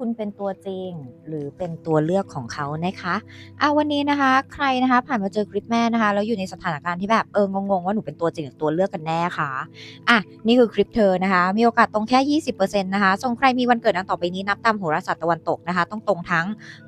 คุณเป็นตัวจริง หรือเป็นตัวเลือกของเขานะคะอะวันนี้นะคะ ใครนะคะ ผ่านมาเจอคลิปแม่นะคะแล้วอยู่ในสถานการณ์ที่แบบเอองงๆว่าหนูเป็นตัวจริงหรือตัวเลือกกันแน่ค่ะอะนี่คือคลิปเธอนะคะ มีโอกาสตรงแค่ 20%นะคะส่งใครมีวันเกิดดังต่อไปนี้นับตามโหราศาสตร์ตะวันตกนะคะ ต้องตรงทั้ง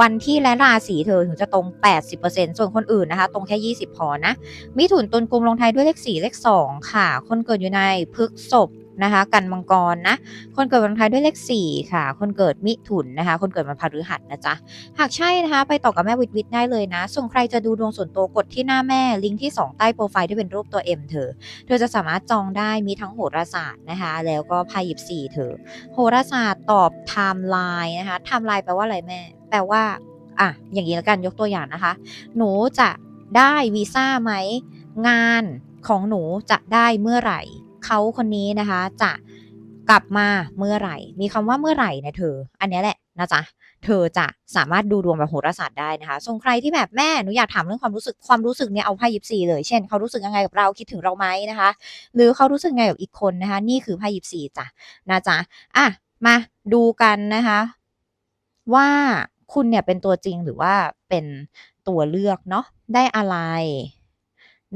วันที่และราศีเธอถึงจะตรง 80%ส่วนคนอื่นนะคะ ตรงแค่ 20 พอนะมิถุนตุลกุมลงท้ายด้วยเลข4เลข2ค่ะ คนเกิดอยู่ในพฤกษภ นะคะ กันมังกรนะ คนเกิดวันลงท้ายด้วยเลข 4 ค่ะ คนเกิดมิถุนนะคะ คนเกิดวันพฤหัสนะจ๊ะ หากใช่นะคะ ไปต่อกับแม่วิทวิทได้เลยนะ ส่งใครจะดูดวงส่วนตัวกดที่หน้าแม่ ลิงก์ที่ 2 ใต้โปรไฟล์ที่เป็นรูปตัว M เธอ เธอจะสามารถจองได้ มีทั้งโหราศาสตร์นะคะ แล้วก็ไพ่ยิปซีเธอ โหราศาสตร์ตอบไทม์ไลน์นะคะ ไทม์ไลน์แปลว่าอะไรแม่ แปลว่า อะ อย่างนี้แล้วกัน ยกตัวอย่างนะคะ หนูจะได้วีซ่าไหม งานของหนูจะได้เมื่อไหร่ เขาคนนี้นะคะ จะกลับมาเมื่อไหร่ มีคำว่าเมื่อไหร่นะเธอ อันนี้แหละนะจ๊ะเธอจะสามารถดูดวงแบบโหราศาสตร์ได้นะคะส่งใครที่แบบแม่หนูอยากถามเรื่องความรู้สึกความรู้สึกเนี่ยเอาไพ่ยิปซีเลย เช่นเขารู้สึกยังไงกับเราคิดถึงเราไหมนะคะ หรือเขารู้สึกยังไงกับอีกคนนะคะ นี่คือไพ่ยิปซีจ้ะนะจ๊ะอะมาดูกันนะคะ ว่าคุณเนี่ยเป็นตัวจริงหรือว่าเป็นตัวเลือกเนาะได้อะไร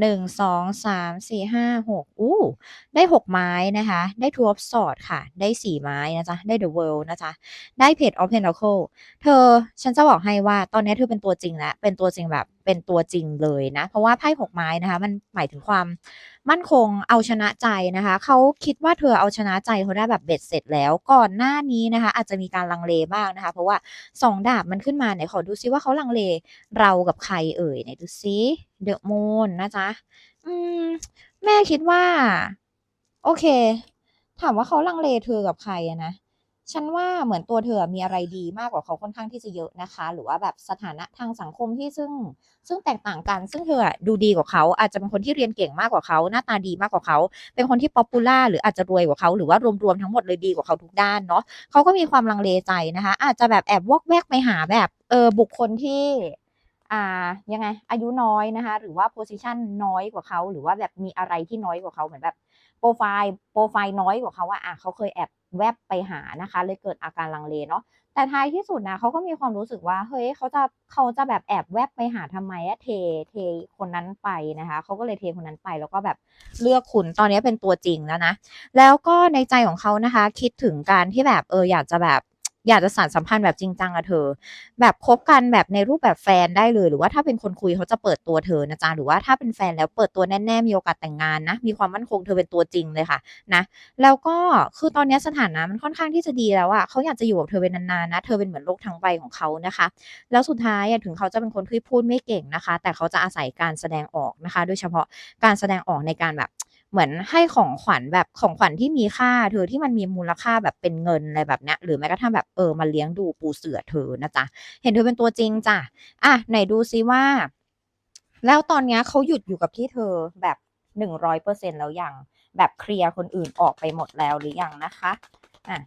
หนึ่งสองสามสี่ห้าหกอู้ได้หกไม้นะคะ ได้ two of swords ค่ะ ได้สี่ไม้นะจ๊ะ ได้ the world นะจ๊ะ ได้ page of pentacle เธอฉันจะบอกให้ว่าตอนนี้เธอเป็นตัวจริงแล้ว เป็นตัวจริงแบบ เป็นตัวจริงเลยนะ เพราะว่าไพ่หกไม้นะคะ มันหมายถึงความมั่นคงเอาชนะใจนะคะ เขาคิดว่าเธอเอาชนะใจเขาได้แบบเบ็ดเสร็จแล้วก่อนหน้านี้นะคะ อาจจะมีการลังเลบ้างนะคะ เพราะว่าสองดาบมันขึ้นมาไหนขอดูซิว่าเขาลังเลเรากับใครเอ่ยไหนดูซิเดอะมูนนะจ๊ะอืม แม่คิดว่า โอเค ถามว่าเขาลังเลเธอกับใครอะนะ ฉันว่าเหมือนตัวเธอมีอะไรดีมากกว่าเขาค่อนข้างที่จะเยอะนะคะ หรือว่าแบบสถานะทางสังคมที่ซึ่งซึ่งแตกต่างกัน ซึ่งเธออะดูดีกว่าเขาอาจจะเป็นคนที่เรียนเก่งมากกว่าเขาหน้าตาดีมากกว่าเขาเป็นคนที่ป๊อปปูล่าหรืออาจจะรวยกว่าเขาหรือว่ารวมๆทั้งหมดเลยดีกว่าเขาทุกด้านเนาะเขาก็มีความลังเลใจนะคะ อาจจะแบบแอบวอกแวกไปหาแบบเออบุคคลที่อ่ายังไงอายุน้อยนะคะ หรือว่าโพสิชันน้อยกว่าเขาหรือว่าแบบมีอะไรที่น้อยกว่าเขาเหมือนแบบ โปรไฟล์โปรไฟล์น้อยกว่าเขาว่าอะเขาเคยแอบแวบไปหานะคะ เลยเกิดอาการลังเลเนาะแต่ท้ายที่สุดนะเขาก็มีความรู้สึกว่าเฮ้ยเขาจะเขาจะแบบแอบแวบไปหาทำไมอะเทเทคนนั้นไปนะคะเขาก็เลยเทคนนั้นไปแล้วก็แบบเลือกคุณตอนนี้เป็นตัวจริงแล้วนะ แล้วก็ในใจของเขานะคะ คิดถึงการที่แบบเอออยากจะแบบ อยากจะสานสัมพันธ์แบบจริงจังกับเธอ แบบคบกันแบบในรูปแบบแฟนได้เลย หรือว่าถ้าเป็นคนคุยเขาจะเปิดตัวเธอนะจ๊ะหรือว่าถ้าเป็นแฟนแล้วเปิดตัวแน่ๆมีโอกาสแต่งงานนะ มีความมั่นคงเธอเป็นตัวจริงเลยค่ะนะแล้วก็คือตอนนี้สถานะมันค่อนข้างที่จะดีแล้วอะเขาอยากจะอยู่กับเธอเป็นนานๆนะเธอเป็นเหมือนโลกทั้งใบของเขานะคะ แล้วสุดท้ายถึงเขาจะเป็นคนที่พูดไม่เก่งนะคะ แต่เขาจะอาศัยการแสดงออกนะคะ โดยเฉพาะการแสดงออกในการแบบ เหมือนให้ของขวัญแบบของขวัญที่มีค่า เธอที่มันมีมูลค่าแบบเป็นเงินอะไรแบบเนี้ยหรือแม้กระทั่งแบบเออมาเลี้ยงดูปูเสือเธอนะจ๊ะเห็นเธอเป็นตัวจริงจ้ะอะไหนดูซิว่า แล้วตอนนี้เขาหยุดอยู่กับที่เธอแบบหนึ่งร้อยเปอร์เซ็นแล้วยังแบบเคลียร์คนอื่นออกไปหมดแล้วหรือยังนะคะอะ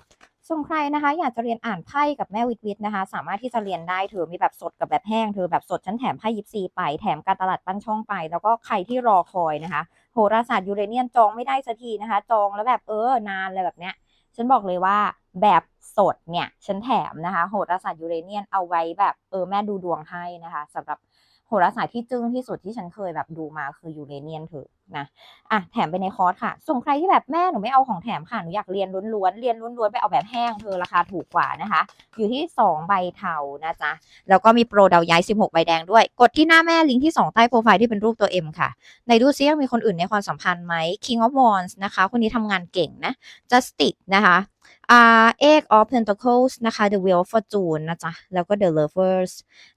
ส่วนใครนะคะ อยากจะเรียนอ่านไพ่กับแม่วิทวิทนะคะ สามารถที่จะเรียนได้เธอมีแบบสดกับแบบแห้งเธอแบบสดฉันแถมไพ่ยิปซีไปแถมการตลาดปั้นช่องไป แล้วก็ใครที่รอคอยนะคะ โหราศาสตร์ยูเรเนียนจองไม่ได้สักทีนะคะ จองแล้วแบบเออนานอะไรแบบเนี้ย ฉันบอกเลยว่าแบบสดเนี่ย ฉันแถมนะคะ โหราศาสตร์ยูเรเนียนเอาไว้แบบเออแม่ดูดวงให้นะคะสำหรับ โหราศาสตร์ที่จึ้งที่สุดที่ฉันเคยแบบดูมาคือยูเรเนียนเถอะนะอะแถมไปในคอร์สค่ะ ส่งใครที่แบบแม่หนูไม่เอาของแถมค่ะ หนูอยากเรียนล้วนๆ เรียนล้วนๆ ไปเอาแบบแห้งเธอราคาถูกกว่านะคะ อยู่ที่ 2 ใบเทานะจ๊ะ แล้วก็มีโปรดาวย้าย 16 ใบแดงด้วย กดที่หน้าแม่ลิงก์ที่ 2 ใต้โปรไฟล์ที่เป็นรูปตัว M ค่ะ ในดูซิยังมีคนอื่นในความสัมพันธ์ไหม King of Wands นะคะ คนนี้ทำงานเก่งนะ Justice นะคะ อ่า Eight of Pentacles นะคะ The Wheel of Fortune นะจ๊ะ แล้วก็ The Lovers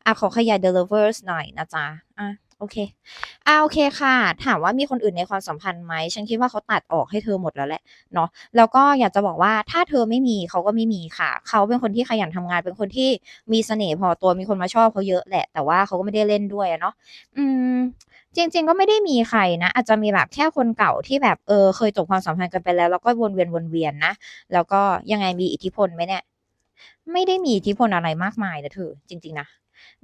อะขอขยาย The Lovers หน่อยนะจ๊ะ อะโอเค อ่าโอเคค่ะ ถามว่ามีคนอื่นในความสัมพันธ์ไหม ฉันคิดว่าเขาตัดออกให้เธอหมดแล้วแหละ เนาะ แล้วก็อยากจะบอกว่าถ้าเธอไม่มีเขาก็ไม่มีค่ะ เขาเป็นคนที่ขยันทำงาน เป็นคนที่มีเสน่ห์พอตัว มีคนมาชอบเขาเยอะแหละ แต่ว่าเขาก็ไม่ได้เล่นด้วยเนาะ อืม จริง ๆ ก็ไม่ได้มีใครนะ อาจจะมีแบบแค่คนเก่าที่แบบเออเคยจบความสัมพันธ์กันไปแล้ว แล้วก็วนเวียนวนเวียนนะ แล้วก็ยังไงมีอิทธิพลไหมเนี่ยไม่ได้มีอิทธิพลอะไรมากมายนะเธอจริง ๆ นะ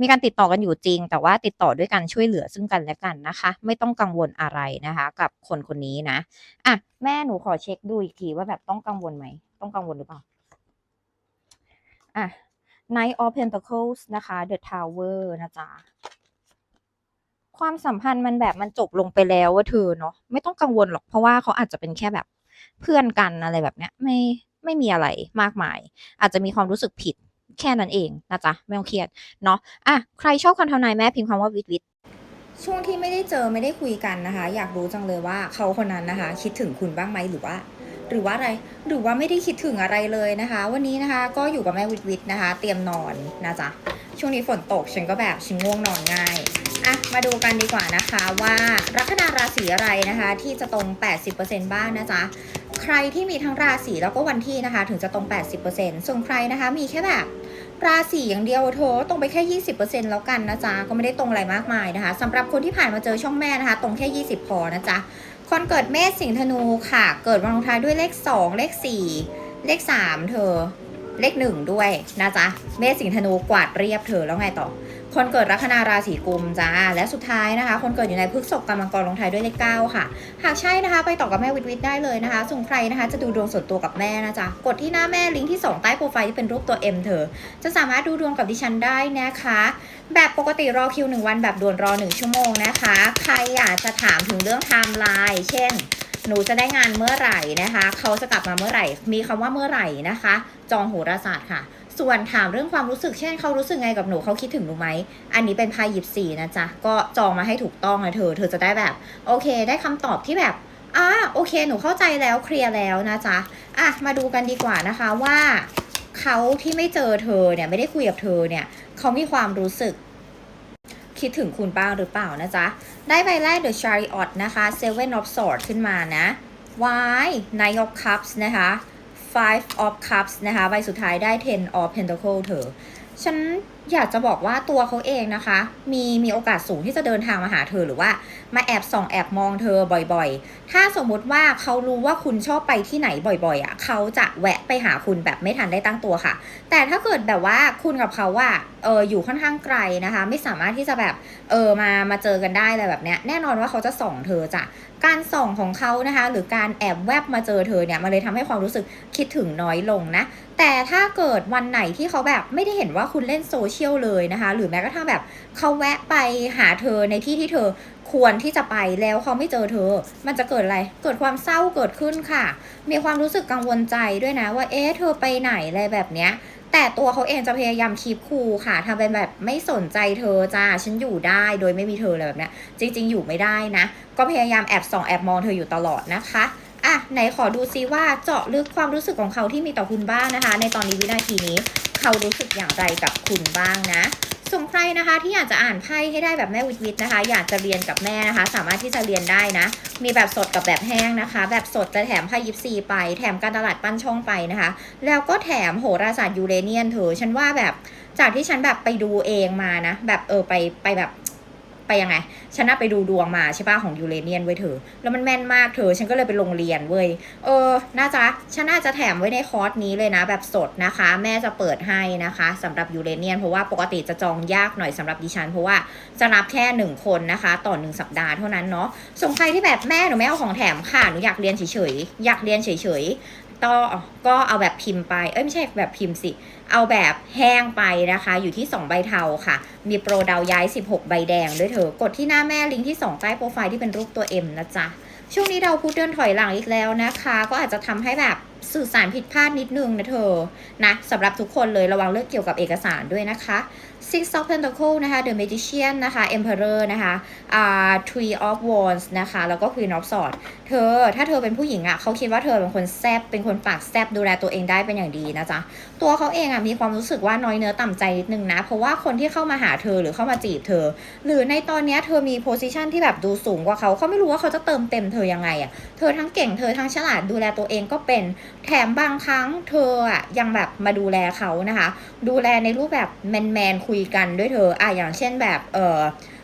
มีการติดต่อกันอยู่จริง แต่ว่าติดต่อด้วยการช่วยเหลือซึ่งกันและกันนะคะ ไม่ต้องกังวลอะไรนะคะ กับคนคนนี้นะอะแม่หนูขอเช็คดูอีกทีว่าแบบต้องกังวลไหมต้องกังวลหรือเปล่าอะ Knight of Pentacles นะคะ The Tower นะจ๊ะ ความสัมพันธ์มันแบบมันจบลงไปแล้วว่าเธอเนาะไม่ต้องกังวลหรอกเพราะว่าเขาอาจจะเป็นแค่แบบเพื่อนกันอะไรแบบเนี้ยไม่ไม่มีอะไรมากมาย อาจจะมีความรู้สึกผิดแค่นั้นเองนะจ๊ะไม่ต้องเครียดเนาะอะใครชอบคำทำนายแม่พิมพ์คำว่าวิทวิทช่วงที่ไม่ได้เจอไม่ได้คุยกันนะคะ อยากรู้จังเลยว่าเขาคนนั้นนะคะ คิดถึงคุณบ้างไหมหรือว่า หรือว่าอะไรหรือว่าไม่ได้คิดถึงอะไรเลยนะคะ วันนี้นะคะก็อยู่กับแม่วิทวิทนะคะ เตรียมนอนนะจ๊ะช่วงนี้ฝนตกฉันก็แบบฉันง่วงนอนง่าย อะมาดูกันดีกว่านะคะว่าลัคนาราศีอะไรนะคะ ที่จะตรง 80%บ้างนะจ๊ะใครที่มีทั้งราศีแล้วก็วันที่นะคะ ถึงจะตรง 80%ส่วนใครนะคะมีแค่แบบราศีอย่างเดียวโถตรงไปแค่ 20%แล้วกันนะจ๊ะก็ไม่ได้ตรงอะไรมากมายนะคะสำหรับคนที่ผ่านมาเจอช่องแม่นะคะ ตรงแค่ 20 พอนะจ๊ะคนเกิดเมษสิงห์ธนูค่ะ เกิดวันลงท้ายด้วยเลข 2 เลข 4 เลข 3 เธอเลข 1 ด้วยนะจ๊ะเมษสิงห์ธนูกวาดเรียบเธอแล้วไงต่อ คนเกิดลัคนาราศีกุมจ้า และสุดท้ายนะคะ คนเกิดอยู่ในพฤกษภกำมังกรลงท้ายด้วยเลขเก้าค่ะ หากใช่นะคะ ไปต่อกับแม่วิทวิทได้เลยนะคะส่วนใครนะคะ จะดูดวงส่วนตัวกับแม่นะจ๊ะ กดที่หน้าแม่ลิงก์ที่ 2 ใต้โปรไฟล์ที่เป็นรูปตัว M เธอ จะสามารถดูดวงกับดิฉันได้นะคะ แบบปกติรอคิว 1 วันแบบด่วนรอ 1 ชั่วโมงนะคะ ใครอยากจะถามถึงเรื่องไทม์ไลน์เช่นหนูจะได้งานเมื่อไหร่นะคะ เขาจะกลับมาเมื่อไหร่ มีคำว่าเมื่อไหร่นะคะ จองโหราศาสตร์ค่ะ ส่วนถามเรื่องความรู้สึกเช่นเขารู้สึกไงกับหนูเขาคิดถึงหนูไหม อันนี้เป็นไพ่หยิบสี่นะจ๊ะ ก็จองมาให้ถูกต้องนะเธอ เธอจะได้แบบ โอเค ได้คำตอบที่แบบอ่าโอเค หนูเข้าใจแล้วเคลียร์แล้วนะจ๊ะอะมาดูกันดีกว่านะคะว่าเขาที่ไม่เจอเธอเนี่ยไม่ได้คุยกับเธอเนี่ยเขามีความรู้สึกคิดถึงคุณบ้างหรือเปล่านะจ๊ะ ได้ใบแรก The Chariot นะคะ Seven of Swords ขึ้นมานะ Why Nine of Cups นะคะ Five of Cups นะคะใบสุดท้ายได้ Ten of Pentacles เธอ ฉันอยากจะบอกว่าตัวเขาเองนะคะ มีมีโอกาสสูงที่จะเดินทางมาหาเธอหรือว่ามาแอบส่องแอบมองเธอบ่อยๆ ถ้าสมมุติว่าเขารู้ว่าคุณชอบไปที่ไหนบ่อยๆอะเขาจะแวะไปหาคุณแบบไม่ทันได้ตั้งตัวค่ะ แต่ถ้าเกิดแบบว่าคุณกับเขาว่าเอออยู่ค่อนข้างไกลนะคะ ไม่สามารถที่จะแบบเออมามาเจอกันได้อะไรแบบเนี้ยแน่นอนว่าเขาจะส่องเธอจ้ะ การส่องของเขานะคะ หรือการแอบแวบมาเจอเธอเนี่ยมันเลยทำให้ความรู้สึกคิดถึงน้อยลงนะ แต่ถ้าเกิดวันไหนที่เขาแบบไม่ได้เห็นว่าคุณเล่นโซเชียลเลยนะคะ หรือแม้กระทั่งแบบเขาแวะไปหาเธอในที่ที่เธอควรที่จะไปแล้วเขาไม่เจอเธอ มันจะเกิดอะไร เกิดความเศร้าเกิดขึ้นค่ะ มีความรู้สึกกังวลใจด้วยนะว่า เอ๊ะ เธอไปไหนอะไรแบบเนี้ย แต่ตัวเขาเองจะพยายามคีบคูลค่ะทำเป็นแบบไม่สนใจเธอจ้าฉันอยู่ได้โดยไม่มีเธอเลยแบบเนี้ยจริง ๆ อยู่ไม่ได้นะ ก็พยายามแอบส่องแอบมองเธออยู่ตลอดนะคะอะไหนขอดูซิว่าเจาะลึกความรู้สึกของเขาที่มีต่อคุณบ้างนะคะ ในตอนนี้วินาทีนี้ เขารู้สึกอย่างไรกับคุณบ้างนะ ส่วนใครนะคะที่อยากจะอ่านไพ่ให้ได้แบบแม่วิทวิทนะคะ อยากจะเรียนกับแม่นะคะ สามารถที่จะเรียนได้นะ มีแบบสดกับแบบแห้งนะคะ แบบสดจะแถมไพ่ยิปซีไป แถมการตลาดปั้นช่องไปนะคะ แล้วก็แถมโหราศาสตร์ยูเรเนียนเถอฉันว่าแบบจากที่ฉันแบบไปดูเองมานะ แบบเออไปไปแบบ ไปยังไง ฉันน่าไปดูดวงมาใช่ป่ะของยูเรเนียนไว้ยเธอ แล้วมันแม่นมากเธอ ฉันก็เลยไปโรงเรียนเว้ย เออ น่าจะ ฉันน่าจะแถมไว้ในคอร์สนี้เลยนะ แบบสดนะคะ แม่จะเปิดให้นะคะสำหรับยูเรเนียน เพราะว่าปกติจะจองยากหน่อยสำหรับดิฉัน เพราะว่าจะรับแค่หนึ่งคนนะคะ ต่อหนึ่งสัปดาห์เท่านั้นเนาะส่วนใครที่แบบแม่หนูไม่เอาของแถมค่ะ หนูอยากเรียนเฉยๆ อยากเรียนเฉยๆ ต่อก็เอาแบบพิมพ์ไป เอ้ยไม่ใช่แบบพิมพ์สิ เอาแบบแห้งไปนะคะ อยู่ที่ 2 ใบเทาค่ะ มีโปรดาวย้าย 16 ใบแดงด้วยเธอ กดที่หน้าแม่ลิงก์ที่ 2 ใต้โปรไฟล์ที่เป็นรูปตัว M นะจ๊ะ ช่วงนี้เราพูดเดินถอยหลังอีกแล้วนะคะ ก็อาจจะทำให้แบบสื่อสารผิดพลาดนิดนึงนะเธอ นะสำหรับทุกคนเลยระวังเรื่องเกี่ยวกับเอกสารด้วยนะคะ Six of Pentacles นะคะ The Magician นะคะ Emperor นะคะอ่า Three of Wands นะคะ แล้วก็ Queen of Swords เธอ ถ้าเธอเป็นผู้หญิงอะ่ะเขาคิดว่าเธอเป็นคนแซบเป็นคนปากแซบดูแลตัวเองได้เป็นอย่างดีนะจ๊ะ ตัวเขาเองอะ่ะมีความรู้สึกว่าน้อยเนื้อต่ำใจนิดนึงนะ เพราะว่าคนที่เข้ามาหาเธอหรือเข้ามาจีบเธอ หรือในตอนนี้เธอมีโพสิชันที่แบบดูสูงกว่าเขาเขาไม่รู้ว่าเขาจะเติมเต็มเธอยังไงอะ่ะ เธอทั้งเก่งเธอทั้งฉลาดดูแลตัวเองก็เป็นแถมบางครั้งเธออะยังแบบมาดูแลเขานะคะ ดูแลในรูปแบบแมนๆคุุยกันด้วยเธออะอย่างเช่นแบบเออ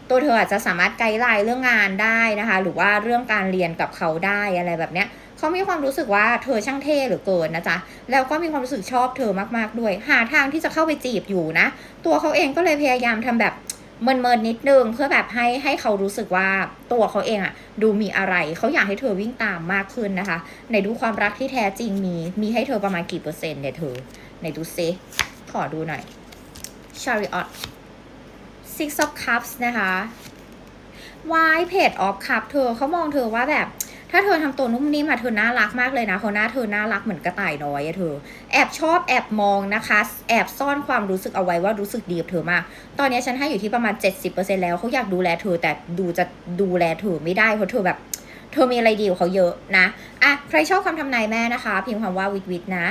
ตัวเธออาจจะสามารถไกด์ไลน์เรื่องงานได้นะคะ หรือว่าเรื่องการเรียนกับเขาได้อะไรแบบเนี้ยเขามีความรู้สึกว่าเธอช่างเท่เหลือเกินนะจ๊ะ แล้วก็มีความรู้สึกชอบเธอมากๆด้วย หาทางที่จะเข้าไปจีบอยู่นะ ตัวเขาเองก็เลยพยายามทำแบบเมินๆนิดนึงเพื่อแบบให้ให้เขารู้สึกว่าตัวเขาเองอะดูมีอะไร เขาอยากให้เธอวิ่งตามมากขึ้นนะคะ ในดูความรักที่แท้จริงมีมีให้เธอประมาณกี่เปอร์เซ็นต์เนี่ยเธอในดูซิขอดูหน่อย chariot six of cups นะคะ why page of cup เธอเขามองเธอว่าแบบ ถ้าเธอทำตัวนุ่มนิ่มอะเธอน่ารักมากเลยนะเขาหน้าเธอน่ารักเหมือนกระต่ายน้อยอะเธอ แอบชอบแอบมองนะคะ แอบซ่อนความรู้สึกเอาไว้ว่ารู้สึกดีกับเธอมาก ตอนนี้ฉันให้อยู่ที่ประมาณ 70%แล้วเขาอยากดูแลเธอแต่ดูจะดูแลเธอไม่ได้เพราะเธอแบบเธอมีอะไรดีกว่าเขาเยอะนะอะใครชอบคำทำนายแม่นะคะ พิมพ์คำว่าวิดวิดนะ